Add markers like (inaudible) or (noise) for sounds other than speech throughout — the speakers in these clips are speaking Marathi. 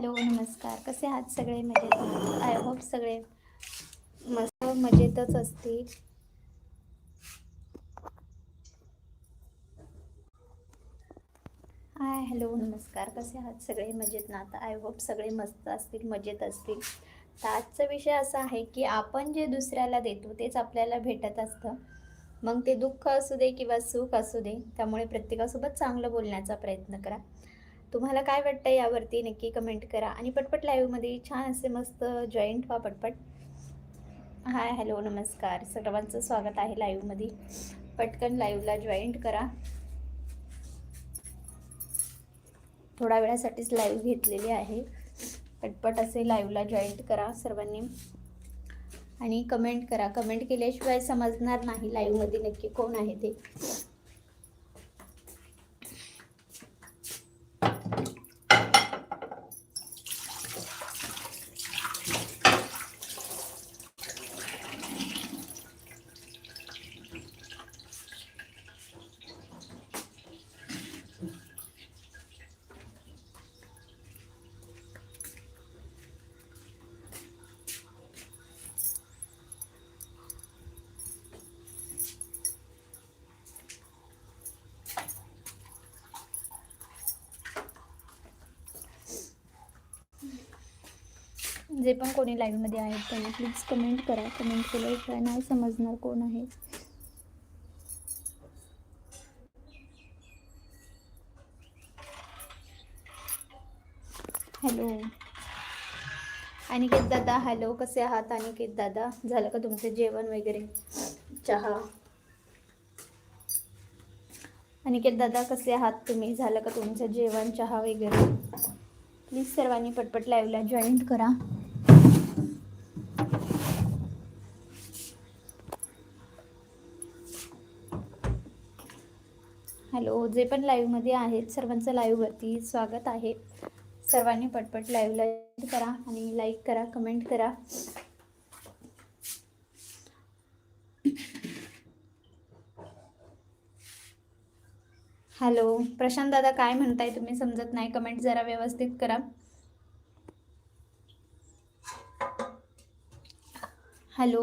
हॅलो नमस्कार. कसे आहात सगळे? मजेत आय होप सगळे मस्त मजेतच असतील. हाय हॅलो नमस्कार. कसे आहात सगळे? मजेत ना? आता आय होप सगळे मस्त असतील मजेत असतील. तर आजचा विषय असा आहे की आपण जे दुसऱ्याला देतो तेच आपल्याला भेटत असतं. मग ते दुःख असू दे किंवा सुख असू दे त्यामुळे प्रत्येकासोबत चांगलं बोलण्याचा प्रयत्न करा. तुम्हाला काय वाटतं यावरती? नक्की कमेंट करा. आणि पटपट लाईव्हमध्ये छान असे मस्त जॉईंट व्हा पटपट. हाय हॅलो नमस्कार. सर्वांचं स्वागत आहे लाईव्हमध्ये पटकन लाईव्हला जॉईंट करा. थोड्या वेळासाठीच लाईव्ह घेतलेली आहे. पटपट असे लाईव्हला जॉईंट करा सर्वांनी. आणि कमेंट करा. कमेंट केल्याशिवाय समजणार नाही लाईव्हमध्ये नक्की कोण आहे ते. जे पण कोणी लाईव्हमध्ये आहेत त्यांना प्लीज कमेंट करा. कमेंट केल्याशिवाय नाही समजणार कोण आहे. हॅलो अनिकेत दादा हॅलो कसे आहात अनिकेत दादा? झालं का तुमचं जेवण वगैरे? चहा? अनिकेत दादा कसे आहात तुम्ही? झालं का तुमचं जेवण चहा वगैरे? प्लीज सर्वांनी पटपट लाईव्हला जॉईंट करा. जे पण लाईव्हमध्ये आहेत सर्वांचं लाईव्हवरती स्वागत आहे. सर्वांनी पटपट लाईव्हला करा आणि लाईक करा कमेंट करा. हॅलो प्रशांत दादा काय म्हणताय तुम्ही? समजत नाही. कमेंट जरा व्यवस्थित करा. हॅलो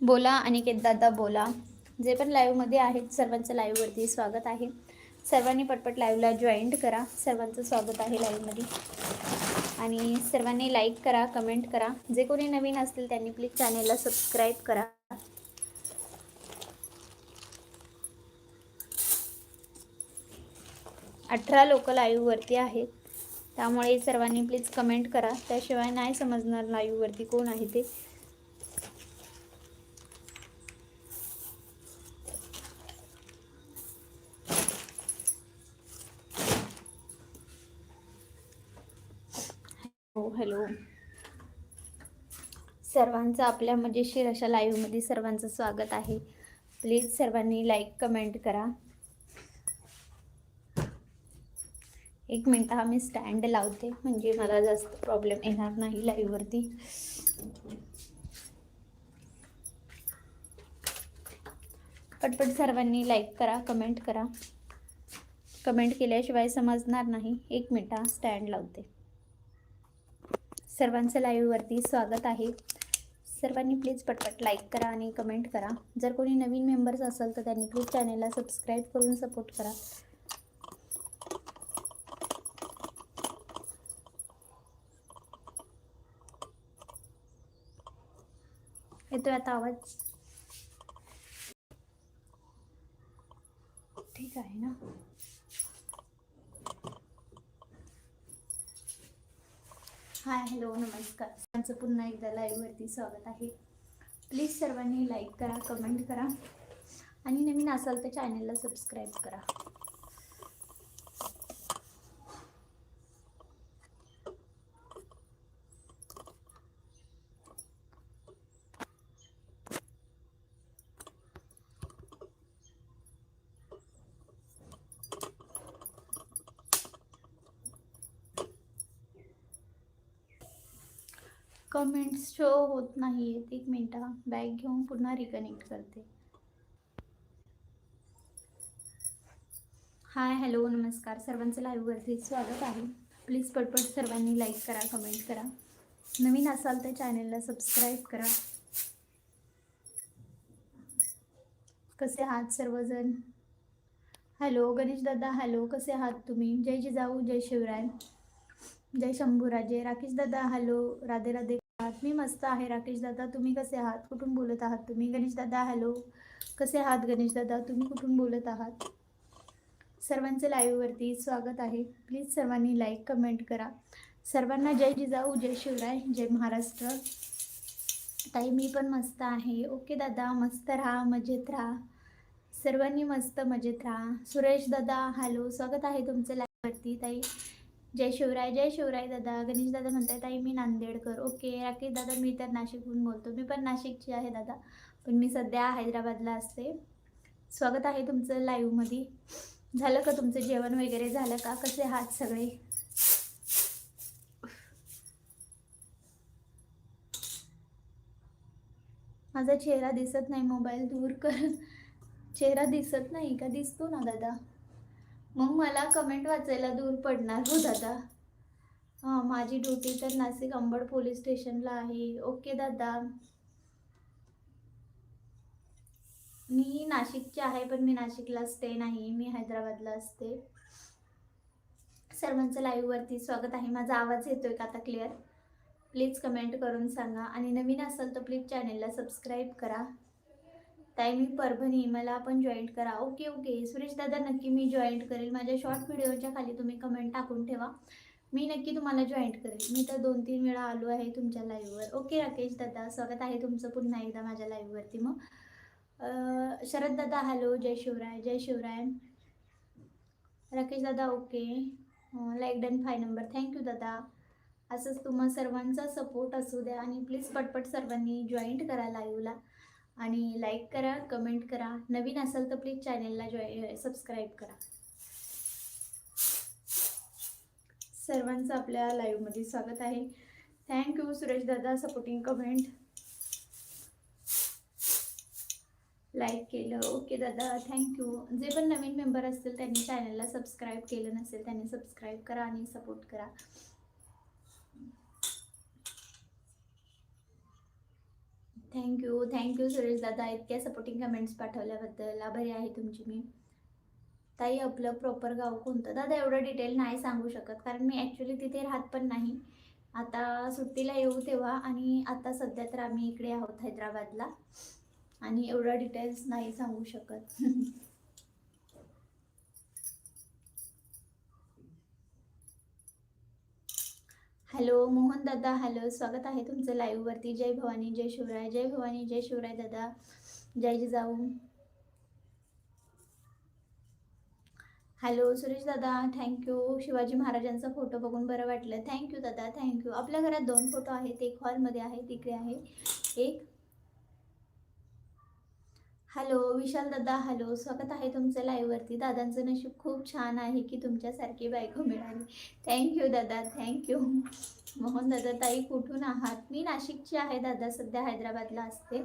बोला अनिकेत दादा बोला. जे पण लाईव्हमध्ये आहेत सर्वांचं लाईव्हवरती स्वागत आहे. सर्वांनी पटपट लाईव्हला जॉईंट करा. सर्वांचं स्वागत आहे लाईव्हमध्ये आणि सर्वांनी लाईक करा कमेंट करा. जे कोणी नवीन असतील त्यांनी प्लीज चॅनेलला सबस्क्राईब करा. अठरा लोक लाईव्हवरती आहेत. त्यामुळे सर्वांनी प्लीज कमेंट करा. त्याशिवाय नाही समजणार लाईव्हवरती कोण आहे ते हो हॅलो सर्वांचं आपल्या मजेशीर अशा लाईव्हमध्ये सर्वांचं स्वागत आहे. प्लीज सर्वांनी लाईक कमेंट करा. एक मिनटं हा मी स्टँड लावते. म्हणजे मला जास्त प्रॉब्लेम येणार नाही लाईव्हवरती पटपट सर्वांनी लाईक करा कमेंट करा. कमेंट केल्याशिवाय समजणार नाही. एक मिनटं हा स्टँड लावते. सर्वांचं लाईव्हवरती स्वागत आहे. सर्वांनी प्लीज पटपट लाईक करा आणि कमेंट करा. जर कोणी नवीन मेंबर्स असेल तर त्यांनी प्लीज चॅनेलला सबस्क्राईब करून सपोर्ट करा. येतोय आता आवाज? ठीक आहे ना हाय हॅलो नमस्कार. त्यांचं पुन्हा एकदा लाईव्हवरती स्वागत आहे. प्लीज सर्वांनी लाईक करा कमेंट करा. आणि नवीन असाल तर चॅनलला सबस्क्राईब करा. कमेंट्स शो होत नाही आहेत एक मिनटा बॅग घेऊन पुन्हा रिकनेक्ट करते. हाय हॅलो नमस्कार. सर्वांचं लाईव्हवरती स्वागत आहे. प्लीज पटपट सर्वांनी लाईक करा कमेंट करा. नवीन असाल तर चॅनलला सबस्क्राईब करा. कसे आहात सर्वजण? हॅलो गणेश दादा हॅलो कसे आहात तुम्ही? जय जिजाऊ जय शिवराय. जय शंभूराजे. राकेश दादा हॅलो राधे राधे. मी मस्त आहे राकेश दादा. तुम्ही कसे आहात? कुठून बोलत आहात तुम्ही? गणेश दादा हॅलो कसे आहात गणेश दादा? तुम्ही कुठून बोलत आहात? सर्वांचे लाईव्हवरती स्वागत आहे. प्लीज सर्वांनी लाईक कमेंट करा. सर्वांना जय जिजाऊ जय शिवराय जय महाराष्ट्र. ताई मी पण मस्त आहे. ओके दादा मस्त राहा मजेत राहा. सर्वांनी मस्त मजेत राहा. सुरेश दादा हॅलो स्वागत आहे तुमचं लाईव्हवरती ताई. जय शिवराय जय शिवराय दादा. गणेश दादा म्हणताय ताई मी नांदेडकर. ओके राकेश दादा मी तर नाशिकहून बोलतो. मी पण नाशिकची आहे दादा पण मी सध्या हैदराबादला असते. स्वागत आहे तुमचं लाईव्हमध्ये झालं का तुमचं जेवण वगैरे? झालं का? कसे आहात सगळे? माझा चेहरा दिसत नाही मोबाईल दूर कर. चेहरा दिसत नाही का? दिसतो ना दादा? मग मला कमेंट वाचायला दूर पडणार हो दादा. हां माझी ड्युटी तर नाशिक अंबड पोलीस स्टेशनला आहे. ओके दादा. मी नाशिकची आहे पण मी नाशिकला स्टे नाही. मी हैदराबादला असते. सर्वांचं लाईव्हवरती स्वागत आहे. माझा आवाज येतो आहे का आता क्लिअर प्लीज कमेंट करून सांगा. आणि नवीन असाल तर प्लीज चॅनेलला सबस्क्राईब करा. ताई मी परभणी. मला पण जॉईंट करा. ओके ओके सुरेश दादा नक्की मी जॉईंट करेल. माझ्या शॉर्ट व्हिडिओच्या खाली तुम्ही कमेंट टाकून ठेवा. मी नक्की तुम्हाला जॉईंट करेल. मी तर दोन तीन वेळा आलो आहे तुमच्या लाईव्हवर ओके राकेश दादा. स्वागत आहे तुमचं पुन्हा एकदा माझ्या लाईव्हवरती मग. शरद दादा हॅलो जय शिवराय. जय शिवराय. राकेश दादा okay like done five number thank you दादा. असंच तुम्हा सर्वांचा सपोर्ट असू द्या. आणि प्लीज पटपट सर्वांनी जॉईंट करा लाईव्हला आणि लाईक करा कमेंट करा. नवीन असाल तर प्लीज चॅनेलला जॉई सबस्क्राईब करा. सर्वांचं आपल्या लाईव्हमध्ये स्वागत आहे. थँक्यू सुरेश दादा सपोर्टिंग कमेंट लाईक केलं. ओके दादा थँक्यू जे पण नवीन मेंबर असतील त्यांनी चॅनलला सबस्क्राईब केलं नसेल त्यांनी सबस्क्राईब करा आणि सपोर्ट करा. थँक्यू थँक्यू सुरेश दादा. इतक्या सपोर्टिंग कमेंट्स पाठवल्याबद्दल आभारी आहे तुमची मी. ताई आपलं प्रॉपर गाव कोणतं? दादा एवढं डिटेल नाही सांगू शकत कारण मी ॲक्च्युली तिथे राहत पण नाही. आता सुट्टीला येऊ तेव्हा आणि आता सध्या तर आम्ही इकडे आहोत हैदराबादला. आणि एवढं डिटेल्स नाही सांगू शकत. (laughs) हॅलो मोहन दादा हॅलो स्वागत आहे तुमचं लाईव्हवरती जय भवानी जय शिवराय जय भवानी जय शिवराय दादा. जय जिजाऊ. हॅलो सुरेश दादा थँक्यू शिवाजी महाराजांचा फोटो बघून बरं वाटलं. थँक्यू दादा थँक्यू आपल्या घरात दोन फोटो आहेत. एक हॉलमध्ये आहे तिकडे आहे. एक हॅलो विशाल दादा हॅलो. स्वागत आहे तुमचं लाईव्हवरती दादांचं नशीब खूप छान आहे की तुमच्यासारखी बायको मिळाली. थँक्यू दादा. थँक्यू मोहन दादा ताई कुठून आहात? मी नाशिकची आहे दादा सध्या हैदराबादला असते.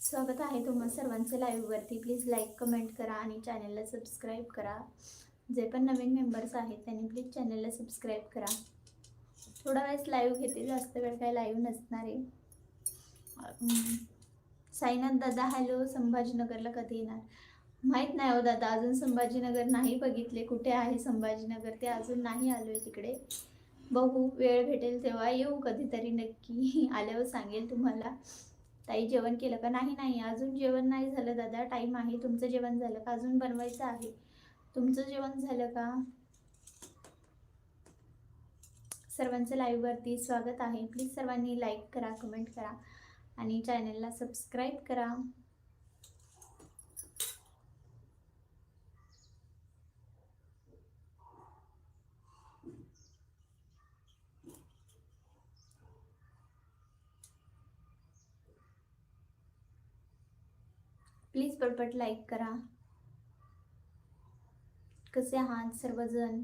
स्वागत आहे तुम्हा सर्वांचं लाईव्हवरती प्लीज लाईक कमेंट करा आणि चॅनलला सबस्क्राईब करा. जे पण नवीन मेंबर्स आहेत त्यांनी प्लीज चॅनलला सबस्क्राईब करा. थोडा वेळेस लाईव्ह घेते जास्त वेळ काही लाईव्ह नसणार आहे. साईनाथ दादा हॅलो संभाजीनगरला कधी येणार? माहीत नाही हो दादा अजून संभाजीनगर नाही बघितले. कुठे आहे संभाजीनगर? ते अजून नाही आलो आहे तिकडे. बघू वेळ भेटेल तेव्हा येऊ कधीतरी नक्की. (laughs) आल्यावर सांगेल तुम्हाला. ताई जेवण केलं का? नाही नाही. अजून जेवण नाही झालं दादा. टाईम आहे. तुमचं जेवण झालं का? अजून बनवायचं आहे. तुमचं जेवण झालं का? सर्वांचं लाईव्हवरती स्वागत आहे. प्लीज सर्वांनी लाईक करा कमेंट करा आणि चॅनलला सबस्क्राईब करा. प्लीज पटपट लाईक करा. कसे आहात सर्वजण?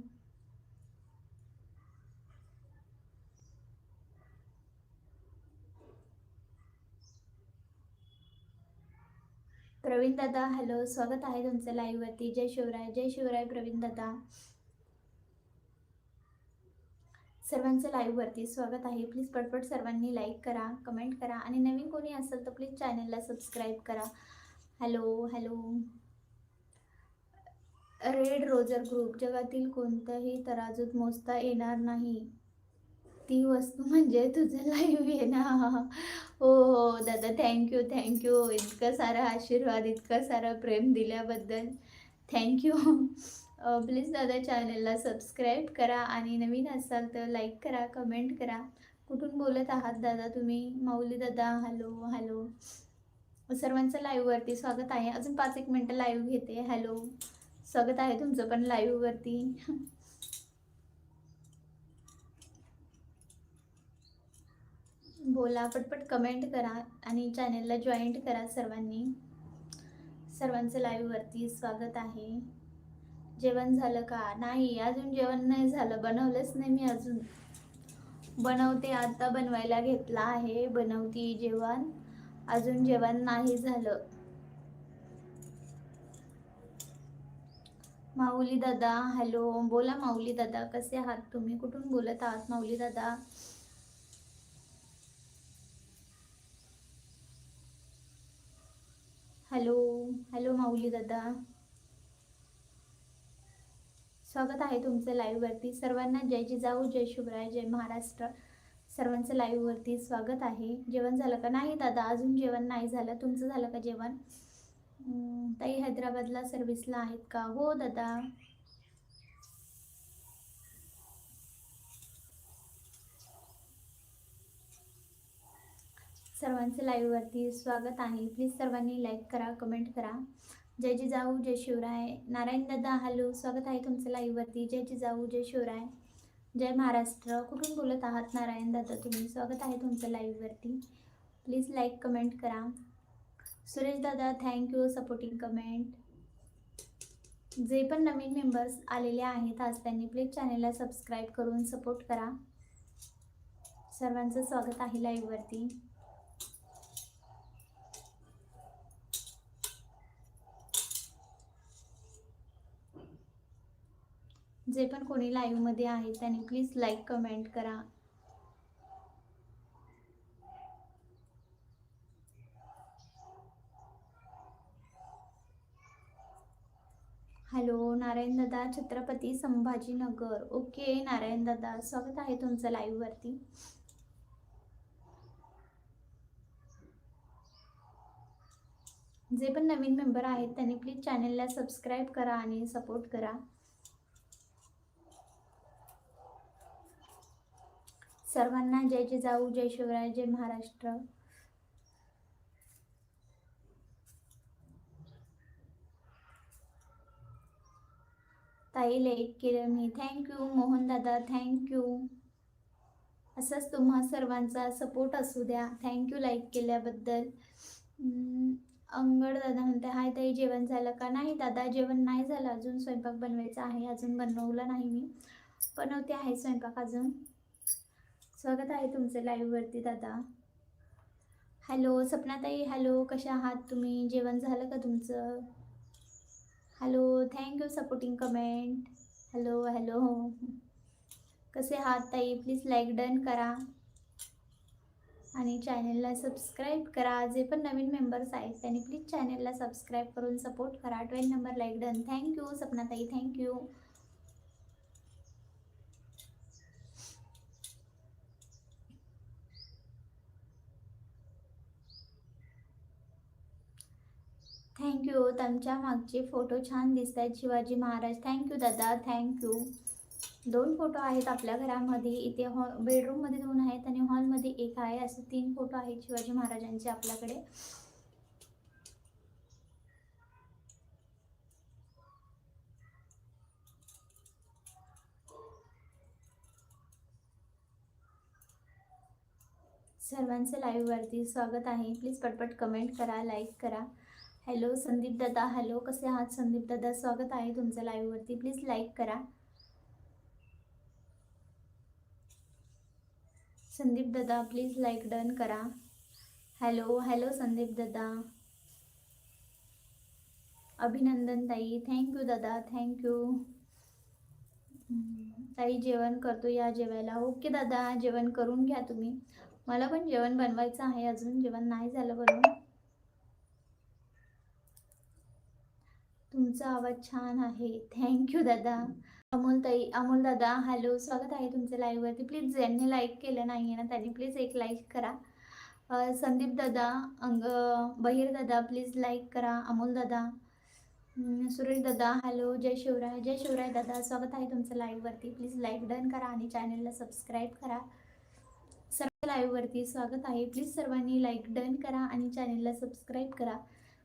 प्रवीण दादा हॅलो स्वागत आहे तुमचं लाईव्हवरती जय शिवराय. जय शिवराय प्रवीण दादा. सर्वांचं लाईव्हवरती स्वागत आहे. प्लीज पटपट सर्वांनी लाईक करा कमेंट करा आणि नवीन कोणी असेल तर प्लीज चॅनलला सबस्क्राईब करा. Hello hello red Roger group जगातील कोणत्याही तराजूत मोजता येणार नाही. ती वस्तू म्हणजे तुझं लाईव्ह आहे ना. हो हो दादा थँक्यू थँक्यू इतकं सारं आशीर्वाद इतकं सारं प्रेम दिल्याबद्दल. थँक्यू प्लीज दादा चॅनलला सबस्क्राईब करा आणि नवीन असाल तर लाईक करा कमेंट करा. कुठून बोलत आहात दादा तुम्ही? माऊली दादा हॅलो हॅलो सर्वांचं लाईव्हवरती स्वागत आहे. अजून पाच एक मिनटं लाईव्ह घेते. हॅलो स्वागत आहे तुमचं पण लाईव्हवरती बोला पटपट कमेंट करा आणि चॅनलला जॉईंट करा सर्वांनी. सर्वांचं लाईव्हवरती स्वागत आहे. जेवण झालं का? नाही अजून जेवण नाही झालं. बनवलंच नाही मी अजून. बनवते आता बनवायला घेतला आहे. बनवती जेवण. अजून जेवण नाही झालं. माऊली दादा हॅलो बोला माऊली दादा कसे आहात तुम्ही? कुठून बोलत आहात माऊली दादा? हॅलो हॅलो माऊली दादा. स्वागत आहे तुमचं लाईव्हवरती सर्वांना जय जिजाऊ जय शिवराय जय महाराष्ट्र. सर्वांचं लाईव्हवरती स्वागत आहे. जेवण झालं का? नाही दादा अजून जेवण नाही झालं. तुमचं झालं का जेवण? ताई हैदराबादला सर्व्हिसला आहेत का? हो दादा. सर्वांचं लाईव्हवरती स्वागत आहे. प्लीज सर्वांनी लाईक करा कमेंट करा. जय जिजाऊ जय शिवराय. नारायण दादा हॅलो. स्वागत आहे तुमचं लाईव्हवरती. जय जिजाऊ जय शिवराय. जय महाराष्ट्र. कुठून बोलत आहात नारायण दादा तुम्ही? स्वागत आहे तुमचं लाईव्हवरती. प्लीज लाईक कमेंट करा. Suresh Dada thank you supporting comment. जे पण नवीन मेंबर्स आलेले आहेत आज त्यांनी प्लीज चॅनेलला सबस्क्राईब करून सपोर्ट करा. सर्वांचं स्वागत आहे लाईव्हवरती. जे पण कोणी लाईव्हमध्ये आहे त्यांनी प्लीज लाईक कमेंट करा. हॅलो नारायण दादा छत्रपती संभाजीनगर. ओके नारायण दादा स्वागत आहे तुमचं लाईव्हवरती जे पण नवीन मेंबर आहेत त्यांनी प्लीज चॅनलला सबस्क्राईब करा आणि सपोर्ट करा. सर्वांना जय जिजाऊ जय शिवराय जय महाराष्ट्र. ताई लेट केलं मी. थँक्यू मोहन दादा थँक्यू असंच तुम्हा सर्वांचा सपोर्ट असू द्या. थँक्यू लाईक केल्याबद्दल. अंगड दादा म्हणते हाय ताई जेवण झालं का? नाही दादा जेवण नाही झालं. अजून स्वयंपाक बनवायचा आहे. अजून बनवलं नाही मी. बनवते आहे स्वयंपाक अजून. स्वागत आहे तुमचं लाईव्हवरती दादा. हॅलो सपनाताई हॅलो कशा आहात तुम्ही? जेवण झालं का तुमचं? Hello thank you supporting comment hello hello कसे आहात ताई? प्लीज लाईक डन करा. आणि चॅनेलला सबस्क्राईब करा. जे पण नवीन मेंबर्स आहेत त्यांनी प्लीज चॅनेलला सबस्क्राईब करून सपोर्ट करा. Twelve number like done thank you सपनाताई thank you thank you तुमच्या मागचे फोटो छान दिसत आहेत शिवाजी महाराज थँक्यू दादा थँक्यू दोन फोटो आहेत आपल्या घरामध्ये. इथे हॉ बेडरूममध्ये दोन आहेत आणि हॉलमध्ये एक आहे. असे तीन फोटो आहेत शिवाजी महाराजांचे आपल्याकडे. सर्वांचं लाईव्हवरती स्वागत आहे. प्लीज पटपट कमेंट करा लाईक करा. हॅलो संदीप दादा. हॅलो कसे आहात? संदीप दादा स्वागत आहे तुमचं लाईव्हवरती प्लीज लाईक करा. संदीप दादा प्लीज लाईक डन करा. हॅलो हॅलो संदीप दादा. अभिनंदन ताई. थँक्यू दादा. थँक्यू ताई जेवण करतो या जेवायला. ओके दादा. जेवण करून घ्या तुम्ही. मला पण जेवण बनवायचं आहे अजून. जेवण नाही झालं बनवून तुमचा आवाज छान आहे. थँक्यू दादा. अमोल ताई अमोल दादा हॅलो स्वागत आहे तुमचं लाईव्हवरती प्लीज ज्यांनी लाईक केलं नाही आहे ना त्यांनी प्लीज एक लाईक करा. संदीप दादा अंग बहिर दादा प्लीज लाईक करा. अमोल दादा सुरेश दादा हॅलो जय शिवराय जय शिवराय दादा. स्वागत आहे तुमचं लाईव्हवरती प्लीज लाईक डन करा आणि चॅनलला सबस्क्राईब करा. सर्व लाईव्हवरती स्वागत आहे. प्लीज सर्वांनी लाईक डन करा आणि चॅनलला सबस्क्राईब करा.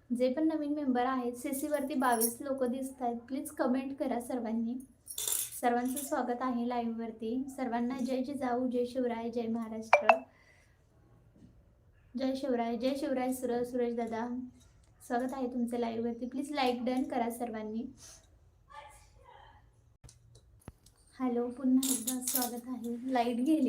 जे पण नवीन मेंबर आहेत सी सीवरती बावीस लोक दिसत आहेत प्लीज कमेंट करा सर्वांनी. सर्वांचं स्वागत आहे लाईव्हवरती सर्वांना जय जिजाऊ जय शिवराय जय महाराष्ट्र. जय शिवराय जय शिवराय सुर सुरेश दादा. स्वागत आहे तुमचं लाईव्हवरती प्लीज लाईक डन करा सर्वांनी. हॅलो पुन्हा एकदा स्वागत आहे. लाइट गेली.